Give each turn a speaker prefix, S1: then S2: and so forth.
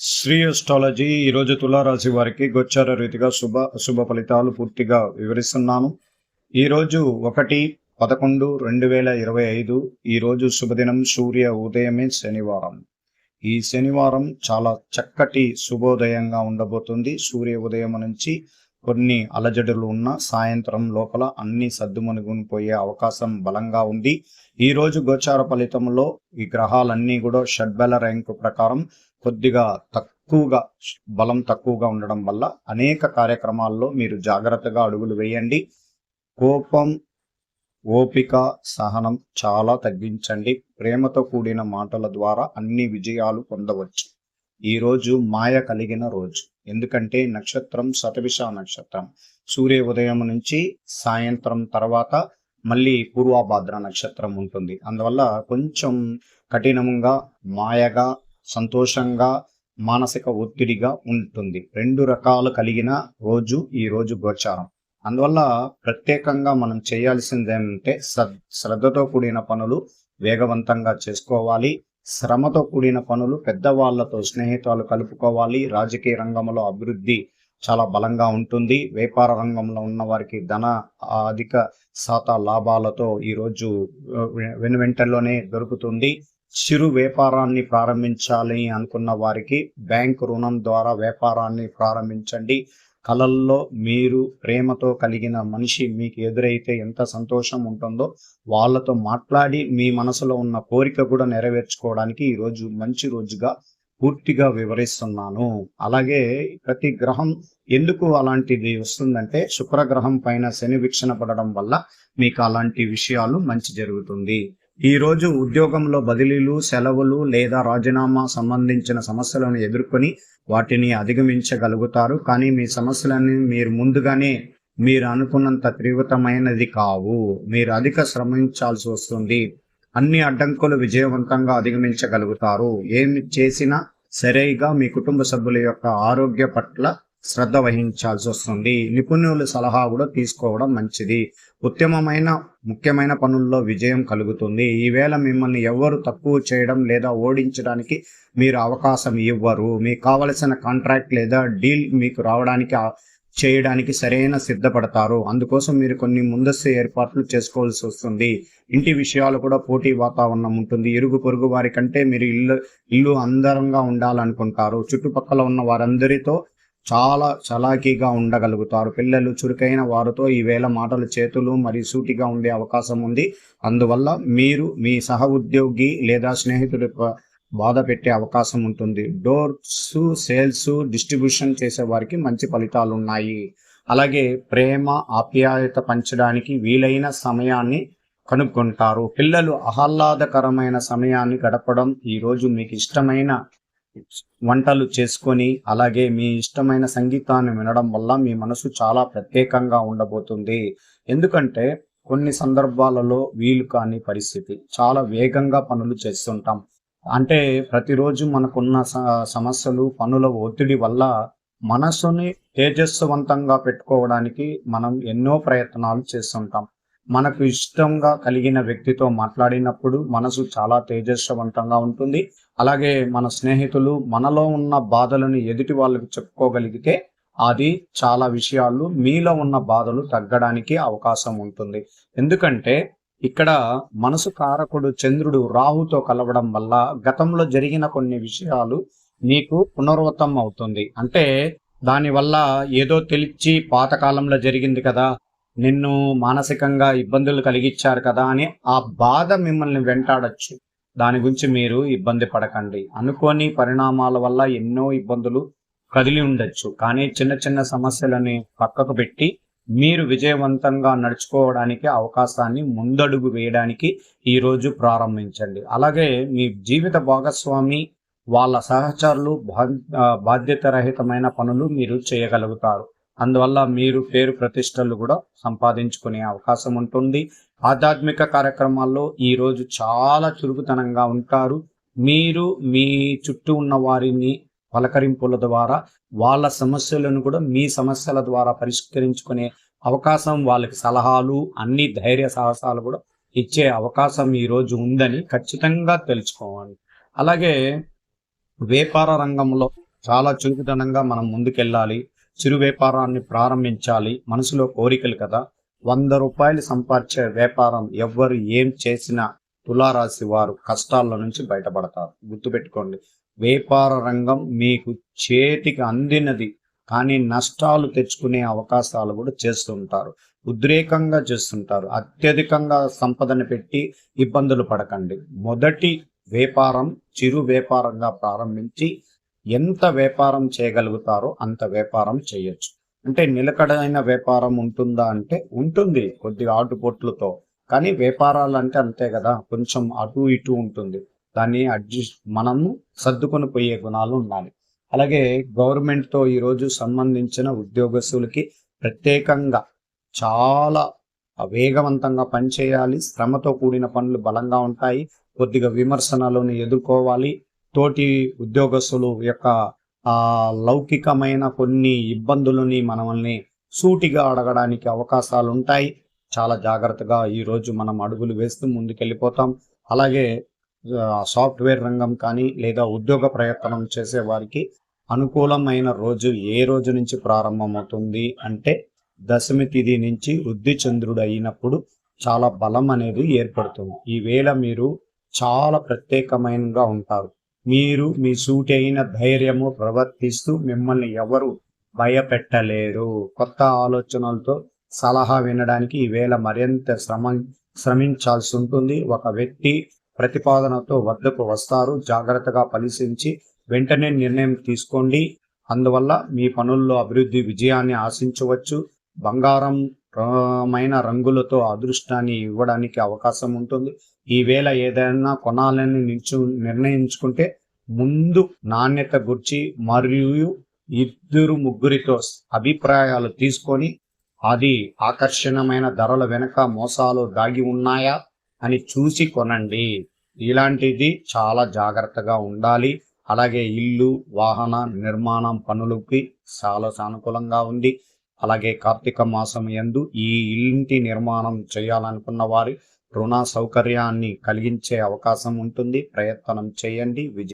S1: Shri astrology ఈరోజు తులారాశి వారికి గోచార రీతిగా శుభ శుభ ఫలితాలు పూర్తిగా వివరిస్తున్నాను. ఈరోజు ఒకటి పదకొండు రెండు వేల ఇరవై ఐదు ఈరోజు శుభదినం సూర్య ఉదయమే శనివారం. ఈ శనివారం చాలా చక్కటి శుభోదయంగా ఉండబోతుంది. సూర్య ఉదయం నుంచి కొన్ని అలజడులు ఉన్న సాయంత్రం లోపల అన్ని సర్దుమణుగుని పోయే అవకాశం బలంగా ఉంది. ఈ రోజు గోచార ఫలితంలో ఈ గ్రహాలన్నీ కూడా షడ్బల ర్యాంకు ప్రకారం కొద్దిగా తక్కువగా బలం తక్కువగా ఉండడం వల్ల అనేక కార్యక్రమాల్లో మీరు జాగ్రత్తగా అడుగులు వేయండి. కోపం ఓపిక సహనం చాలా తగ్గించండి. ప్రేమతో కూడిన మాటల ద్వారా అన్ని విజయాలు పొందవచ్చు. ఈ రోజు మాయ కలిగిన రోజు. ఎందుకంటే నక్షత్రం శతభిష నక్షత్రం. సూర్య ఉదయం నుంచి సాయంత్రం తర్వాత మళ్ళీ పూర్వాభాద్ర నక్షత్రం ఉంటుంది. అందువల్ల కొంచెం కఠినంగా మాయగా సంతోషంగా మానసిక ఒత్తిడిగా ఉంటుంది. రెండు రకాలు కలిగిన రోజు ఈ రోజు గోచారం. అందువల్ల ప్రత్యేకంగా మనం చేయాల్సింది ఏమంటే శ్రద్ధతో కూడిన పనులు వేగవంతంగా చేసుకోవాలి. శ్రమతో కూడిన పనులు పెద్దవాళ్ళతో స్నేహితులు కలుపుకోవాలి. రాజకీయ రంగంలో అభివృద్ధి చాలా బలంగా ఉంటుంది. వ్యాపార రంగంలో ఉన్న వారికి ధన అధిక శాత లాభాలతో ఈరోజు వెను వెంటలోనే దొరుకుతుంది. చిరు వ్యాపారాన్ని ప్రారంభించాలి అనుకున్న వారికి బ్యాంక్ రుణం ద్వారా వ్యాపారాన్ని ప్రారంభించండి. కళల్లో మీరు ప్రేమతో కలిగిన మనిషి మీకు ఎదురైతే ఎంత సంతోషం ఉంటుందో వాళ్ళతో మాట్లాడి మీ మనసులో ఉన్న కోరిక కూడా నెరవేర్చుకోవడానికి ఈరోజు మంచి రోజుగా పూర్తిగా వివరిస్తున్నాను. అలాగే ప్రతి గ్రహం ఎందుకు అలాంటిది వస్తుందంటే శుక్రగ్రహం పైన శని వీక్షణ పడడం వల్ల మీకు అలాంటి విషయాలు మంచి జరుగుతుంది. ఈరోజు ఉద్యోగంలో బదిలీలు సెలవులు లేదా రాజీనామా సంబంధించిన సమస్యలను ఎదుర్కొని వాటిని అధిగమించగలుగుతారు. కానీ మీ సమస్యలని మీరు ముందుగానే మీరు అనుకున్నంత తీవ్రతమైనది కావు. మీరు అధిక శ్రమించాల్సి వస్తుంది. అన్ని అడ్డంకులు విజయవంతంగా అధిగమించగలుగుతారు. ఏమి చేసినా సరిగా మీ కుటుంబ సభ్యుల యొక్క ఆరోగ్య పట్ల శ్రద్ధ వహించాల్సి వస్తుంది. నిపుణుల సలహా కూడా తీసుకోవడం మంచిది. ఉత్తమమైన ముఖ్యమైన పనుల్లో విజయం కలుగుతుంది. ఈవేళ మిమ్మల్ని ఎవరు తక్కువ చేయడం లేదా ఓడించడానికి మీరు అవకాశం ఇవ్వరు. మీకు కావలసిన కాంట్రాక్ట్ లేదా డీల్ మీకు రావడానికి చేయడానికి సరైన సిద్ధపడతారు. అందుకోసం మీరు కొన్ని ముందస్తు ఏర్పాట్లు చేసుకోవాల్సి వస్తుంది. ఇంటి విషయాలు కూడా పోటీ వాతావరణం ఉంటుంది. ఇరుగు పొరుగు వారి కంటే మీరు ఇల్లు ఇల్లు అందరంగా ఉండాలనుకుంటారు. చుట్టుపక్కల ఉన్న వారందరితో చాలా చలాకీగా ఉండగలుగుతారు. పిల్లలు చురుకైన వారితో ఈవేళ మాటలు చేతులు మరియు సూటిగా ఉండే అవకాశం ఉంది. అందువల్ల మీరు మీ సహ ఉద్యోగి లేదా స్నేహితుడి బాధ పెట్టే అవకాశం ఉంటుంది. డోర్స్ సేల్స్ డిస్ట్రిబ్యూషన్ చేసే వారికి మంచి ఫలితాలు ఉన్నాయి. అలాగే ప్రేమ ఆప్యాయత పంచడానికి వీలైన సమయాన్ని కనుక్కుంటారు. పిల్లలు ఆహ్లాదకరమైన సమయాన్ని గడపడం ఈరోజు మీకు ఇష్టమైన వంటలు చేసుకొని అలాగే మీ ఇష్టమైన సంగీతాన్ని వినడం వల్ల మీ మనసు చాలా ప్రత్యేకంగా ఉండబోతుంది. ఎందుకంటే కొన్ని సందర్భాలలో వీలు కాని పరిస్థితి. చాలా వేగంగా పనులు చేస్తుంటాం. అంటే ప్రతిరోజు మనకున్న సమస్యలు పనుల ఒత్తిడి వల్ల మనసుని తేజస్వంతంగా పెట్టుకోవడానికి మనం ఎన్నో ప్రయత్నాలు చేస్తుంటాం. మనకు ఇష్టంగా కలిగిన వ్యక్తితో మాట్లాడినప్పుడు మనసు చాలా తేజస్వంతంగా ఉంటుంది. అలాగే మన స్నేహితులు మనలో ఉన్న బాధలను ఎదుటి వాళ్ళకి చెప్పుకోగలిగితే అది చాలా విషయాలు మీలో ఉన్న బాధలు తగ్గడానికి అవకాశం ఉంటుంది. ఎందుకంటే ఇక్కడ మనసు కారకుడు చంద్రుడు రాహుతో కలవడం వల్ల గతంలో జరిగిన కొన్ని విషయాలు నీకు పునర్వతం అవుతుంది అంటే దానివల్ల ఏదో తెలిచి పాతకాలంలో జరిగింది కదా నిన్ను మానసికంగా ఇబ్బందులు కలిగించారు కదా అని ఆ బాధ మిమ్మల్ని వెంటాడచ్చు. దాని గురించి మీరు ఇబ్బంది పడకండి. అనుకోని పరిణామాల వల్ల ఎన్నో ఇబ్బందులు కదిలి ఉండొచ్చు. కానీ చిన్న చిన్న సమస్యలని పక్కకు పెట్టి మీరు విజయవంతంగా నడుచుకోవడానికి అవకాశాన్ని ముందడుగు వేయడానికి ఈరోజు ప్రారంభించండి. అలాగే మీ జీవిత భాగస్వామి వాళ్ళ సహచరులు బాధ్యతరహితమైన పనులు మీరు చేయగలుగుతారు. అందువల్ల మీరు పేరు ప్రతిష్టలు కూడా సంపాదించుకునే అవకాశం ఉంటుంది. ఆధ్యాత్మిక కార్యక్రమాల్లో ఈరోజు చాలా చురుకుతనంగా ఉంటారు. మీరు మీ చుట్టూ ఉన్న వారిని పలకరింపుల ద్వారా వాళ్ళ సమస్యలను కూడా మీ సమస్యల ద్వారా పరిష్కరించుకునే అవకాశం వాళ్ళకి సలహాలు అన్ని ధైర్య సాహసాలు కూడా ఇచ్చే అవకాశం ఈరోజు ఉందని ఖచ్చితంగా తెలుసుకోవాలి. అలాగే వ్యాపార రంగంలో చాలా చురుకుతనంగా మనం ముందుకెళ్ళాలి. చిరు వ్యాపారాన్ని ప్రారంభించాలి. మనసులో కోరికలు కదా. వంద రూపాయలు సంపాదించే వ్యాపారం ఎవ్వరు ఏం చేసినా తులారాశి వారు కష్టాల నుంచి బయటపడతారు. గుర్తుపెట్టుకోండి. వ్యాపార రంగం మీకు చేతికి అందినది కానీ నష్టాలు తెచ్చుకునే అవకాశాలు కూడా చేస్తుంటారు. ఉద్రేకంగా చేస్తుంటారు. అత్యధికంగా సంపదను పెట్టి ఇబ్బందులు పడకండి. మొదటి వ్యాపారం చిరు వ్యాపారంగా ప్రారంభించి ఎంత వ్యాపారం చేయగలుగుతారో అంత వ్యాపారం చేయొచ్చు. అంటే నిలకడైన వ్యాపారం ఉంటుందా అంటే ఉంటుంది కొద్దిగా ఆటుపోట్లతో. కానీ వ్యాపారాలు అంటే అంతే కదా కొంచెం అటు ఇటు ఉంటుంది. దాన్ని అడ్జస్ట్ మనము సర్దుకొని పోయే గుణాలు ఉండాలి. అలాగే గవర్నమెంట్తో ఈరోజు సంబంధించిన ఉద్యోగస్తులకి ప్రత్యేకంగా చాలా వేగవంతంగా పనిచేయాలి. శ్రమతో కూడిన పనులు బలంగా ఉంటాయి. కొద్దిగా విమర్శనలను ఎదుర్కోవాలి. తోటి ఉద్యోగస్తులు యొక్క ఆ లౌకికమైన కొన్ని ఇబ్బందులని మనల్ని సూటిగా అడగడానికి అవకాశాలు ఉంటాయి చాలా జాగ్రత్తగా ఈ రోజు మనం అడుగులు వేస్తూ ముందుకెళ్ళిపోతాం. అలాగే సాఫ్ట్వేర్ రంగం కానీ లేదా ఉద్యోగ ప్రయత్నం చేసే వారికి అనుకూలమైన రోజు ఏ రోజు నుంచి ప్రారంభమవుతుంది అంటే దశమి తిథి నుంచి వృద్ధి చంద్రుడు అయినప్పుడు చాలా బలం అనేది ఏర్పడుతుంది. ఈ వేళ మీరు చాలా ప్రత్యేకమైనగా ఉంటారు. మీరు మీ సూటైన ధైర్యము ప్రవర్తిస్తూ మిమ్మల్ని ఎవరు భయపెట్టలేరు. కొత్త ఆలోచనలతో సలహా వినడానికి ఈ వేళ మరింత శ్రమ శ్రమించాల్సి ఉంటుంది. ఒక వ్యక్తి ప్రతిపాదనతో వద్దకు వస్తారు. జాగ్రత్తగా పరిశీలించి వెంటనే నిర్ణయం తీసుకోండి. అందువల్ల మీ పనుల్లో అభివృద్ధి విజయాన్ని ఆశించవచ్చు. బంగారం మైన రంగులతో అదృష్టాన్ని ఇవ్వడానికి అవకాశం ఉంటుంది. ఈవేళ ఏదైనా కొనాలని నిల్చు నిర్ణయించుకుంటే ముందు నాణ్యత గురించి మరియు ఇద్దరు ముగ్గురితో అభిప్రాయాలు తీసుకొని అది ఆకర్షణమైన ధరల వెనుక మోసాలు దాగి ఉన్నాయా అని చూసి కొనండి. ఇలాంటిది చాలా జాగ్రత్తగా ఉండాలి. అలాగే ఇల్లు వాహన నిర్మాణం పనులకి చాలా సానుకూలంగా ఉంది. అలాగే కార్తీక మాసం ఎందు ఈ ఇంటి నిర్మాణం చేయాలనుకున్న వారి రుణ సౌకర్యాన్ని కలిగించే అవకాశం ఉంటుంది. ప్రయత్నం చేయండి. విజయ